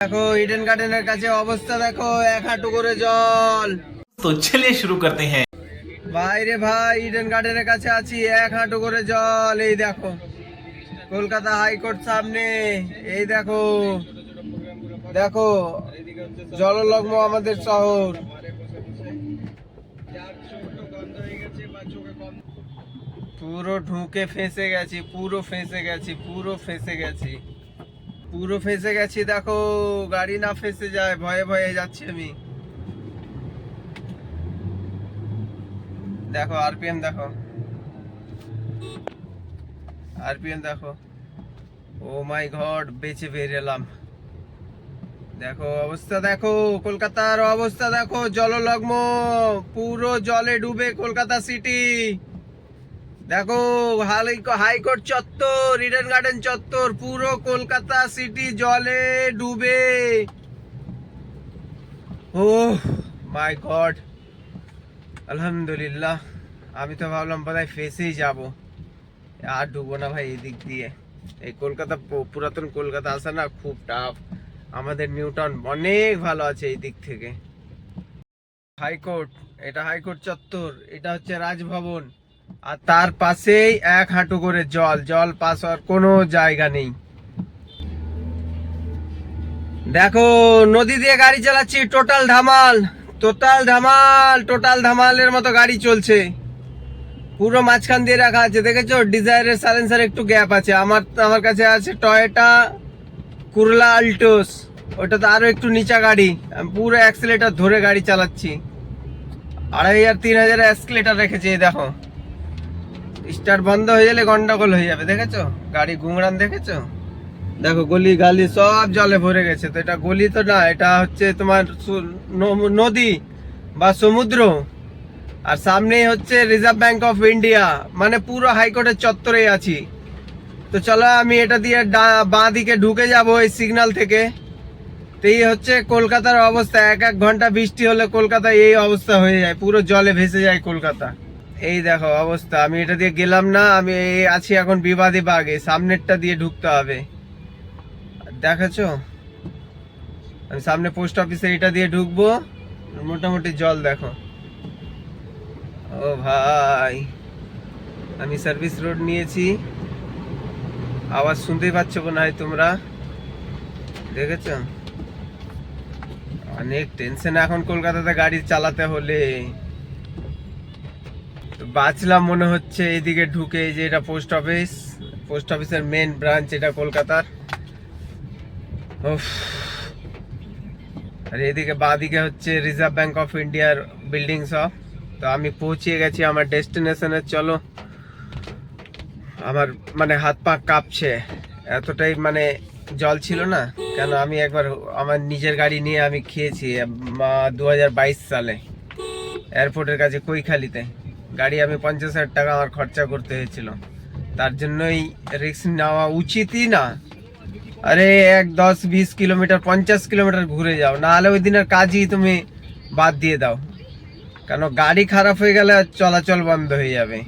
দেখো ইডেন গার্ডেনের কাছে অবস্থা দেখো এক হাঁটু করে জল। তো চলে শুরু করতে হ্যাঁ। ভাই রে ভাই ইডেন গার্ডেনের কাছে আছি এক হাঁটু করে জল এই দেখো। কলকাতা হাইকোর্ট সামনে এই দেখো। দেখো জললগ্ন আমাদের শহর। পুরো ঢুকে ফেঁসে গেছি পুরো ফেঁসে গেছি পুরো ফেঁসে গেছি। পুরো ফেঁসে গেছি, দেখো। গাড়ি না ফেঁসে যায়, ভয়ে ভয়ে যাচ্ছি আমি। দেখো, আরপিএম দেখো। আরপিএম দেখো। ও মাই গড, বেঁচে বেরেলাম দেখো, অবস্থা দেখো, কলকাতার অবস্থা দেখো, জললগ্ন। পুরো জলে ডুবে কলকাতা সিটি। দেখো হাই- হাইকোর্ট চত্বর, ইডেন গার্ডেন চত্বর, পুরো কলকাতা সিটি জলে ডুবে। Oh my god. আলহামদুলিল্লাহ, আমি তো ভাবলাম বোধহয় ফেসেই যাব। আর ডুবো না ভাই এদিক দিয়ে। এই কলকাতা পুরাতন কলকাতা আসা না, খুব টাফ আমাদের নিউটাউন অনেক ভালো আছে এই দিক থেকে। হাইকোর্ট, এটা হাইকোর্ট চত্বর, এটা হচ্ছে রাজভবন। আর তার পাশেই এক হাঁটু করে জল। জল পাস হওয়ার কোনো জায়গা নেই। দেখো, নদী দিয়ে গাড়ি চালাচ্ছি, total Dhamaal total Dhamaal, total ধামালের মতো গাড়ি চলছে। পুরো মাঝখান দিয়ে রাখা আছে। দেখেছ, ডিজায়ারের সালেন্সার একটু গ্যাপ আছে। আমার আমার কাছে আছে টয়োটা কুরলা আল্টোস। ওটা তো আরও একটু নিচা গাড়ি। আমি পুরো অ্যাক্সিলেটার ধরে গাড়ি চালাচ্ছি। আড়াই হাজার, তিন হাজার অ্যাক্সিলেটার রেখেছি দেখো। স্টার্ট বন্ধ হয়ে গেলে গন্ডগোল হয়ে যাবে, দেখেছ? গাড়ি গুংড়ান দেখেছ? দেখো, গলি গালি সব জলে ভরে গেছে। তো এটা গলি তো না, এটা হচ্ছে তোমার নদী বা সমুদ্র। আর সামনেই হচ্ছে রিজার্ভ ব্যাংক অফ ইন্ডিয়া মানে পুরো হাইকোর্টের চত্বরেই আছি। তো চলো আমি এটা দিয়ে বাঁ দিকে ঢুকে যাব এই সিগন্যাল থেকে। তো এই হচ্ছে কলকাতার অবস্থা, এক এক ঘণ্টা বৃষ্টি হলে কলকাতায় এই অবস্থা হয়ে যায়, পুরো জলে ভেসে যায় কলকাতা। এই দেখো অবস্থা, আমি এটা দিয়ে গেলাম না, আমি আছি এখন বিবাদী বাগে, সামনেরটা দিয়ে ঢুকতে হবে। দেখাছো আমি সামনে পোস্ট অফিসে এটা দিয়ে ঢুকবো, মোটামুটি জল দেখো। ও ভাই, আমি সার্ভিস রোড নিয়েছি। আওয়াজ শুনতেই পাচ্ছ না হয় তোমরা? দেখেছ? অনেক টেনশন এখন কলকাতাতে গাড়ি চালাতে হলে। বাঁচলাম মনে হচ্ছে, এইদিকে ঢুকে যে এটা পোস্ট অফিস পোস্ট অফিসের মেন ব্রাঞ্চ এটা কলকাতার। আর এদিকে বাঁদিকে হচ্ছে রিজার্ভ ব্যাংক অফ ইন্ডিয়ার বিল্ডিং সব। তো আমি পৌঁছে গেছি আমার ডেস্টিনেশনে চলো। আমার মানে হাত পা কাঁপছে। এতটাই মানে জল ছিল না, কেন আমি একবার আমার নিজের গাড়ি নিয়ে আমি খেয়েছি দু হাজার বাইশ সালে। এয়ারপোর্টের কাছে কৈখালিতে। গাড়ি আমি পঞ্চাশ হাজার টাকা আমার খরচা করতে হয়েছিল। তার জন্যই রিস্ক নেওয়া উচিতই না। আরে এক দশ বিশ কিলোমিটার, পঞ্চাশ কিলোমিটার ঘুরে যাও। নাহলে ওই দিনের কাজই তুমি বাদ দিয়ে দাও। কেন গাড়ি খারাপ হয়ে গেলে চলাচল বন্ধ হয়ে যাবে।